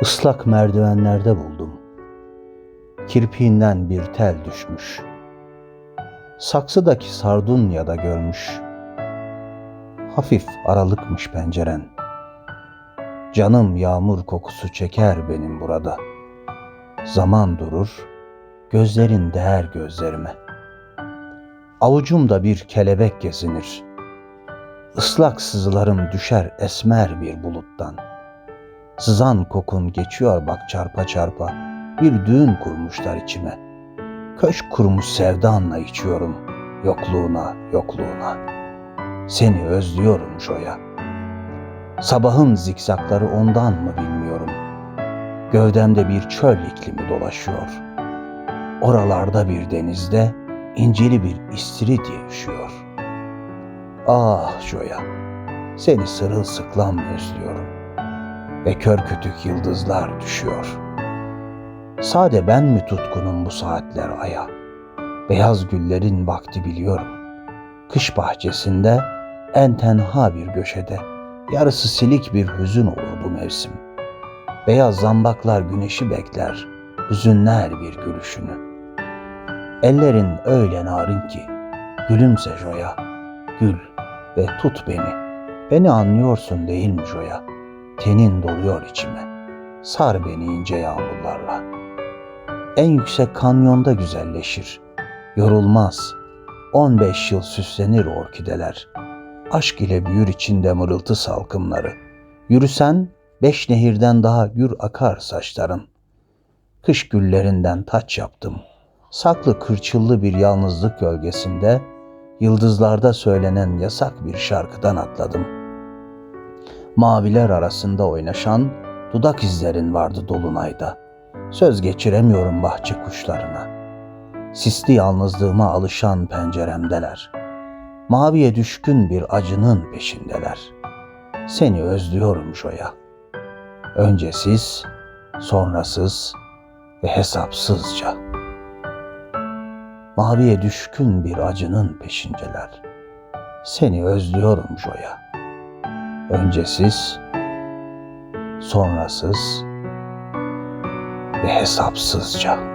Islak merdivenlerde buldum. Kirpiğinden bir tel düşmüş. Saksıdaki sardunyada görmüş. Hafif aralıkmış penceren. Canım yağmur kokusu çeker benim burada. Zaman durur, gözlerin değer gözlerime. Avucumda bir kelebek gezinir. Islak sızılarım düşer esmer bir buluttan. Sızan kokun geçiyor bak çarpa çarpa. Bir düğün kurmuşlar içime. Köşk kurmuş sevdanla içiyorum. Yokluğuna, yokluğuna. Seni özlüyorum Joya. Sabahın zikzakları ondan mı bilmiyorum. Gövdemde bir çöl iklimi dolaşıyor. Oralarda bir denizde inceli bir istiridye üşüyor. Ah Joya, seni sırılsıklam özlüyorum ve kör kütük yıldızlar düşüyor. Sade ben mi tutkunum bu saatler aya? Beyaz güllerin vakti biliyorum. Kış bahçesinde en tenha bir köşede yarısı silik bir hüzün olur bu mevsim. Beyaz zambaklar güneşi bekler, hüzünler bir gülüşünü. Ellerin öyle narin ki, gülümse Joya, gül ve tut beni. Beni anlıyorsun değil mi Joya? Tenin doluyor içime. Sar beni ince yağmurlarla. En yüksek kanyonda güzelleşir. Yorulmaz. 15 yıl süslenir orkideler. Aşk ile büyür içinde mırıltı salkımları. Yürüsen beş nehirden daha gür akar saçların. Kış güllerinden taç yaptım. Saklı kırçıllı bir yalnızlık gölgesinde yıldızlarda söylenen yasak bir şarkıdan atladım. Maviler arasında oynaşan dudak izlerin vardı dolunayda. Söz geçiremiyorum bahçe kuşlarına. Sisli yalnızlığıma alışan penceremdeler. Maviye düşkün bir acının peşindeler. Seni özlüyorum Joya. Öncesiz, sonrasız ve hesapsızca. Maviye düşkün bir acının peşindeler. Seni özlüyorum Joya. Öncesiz, sonrasız ve hesapsızca.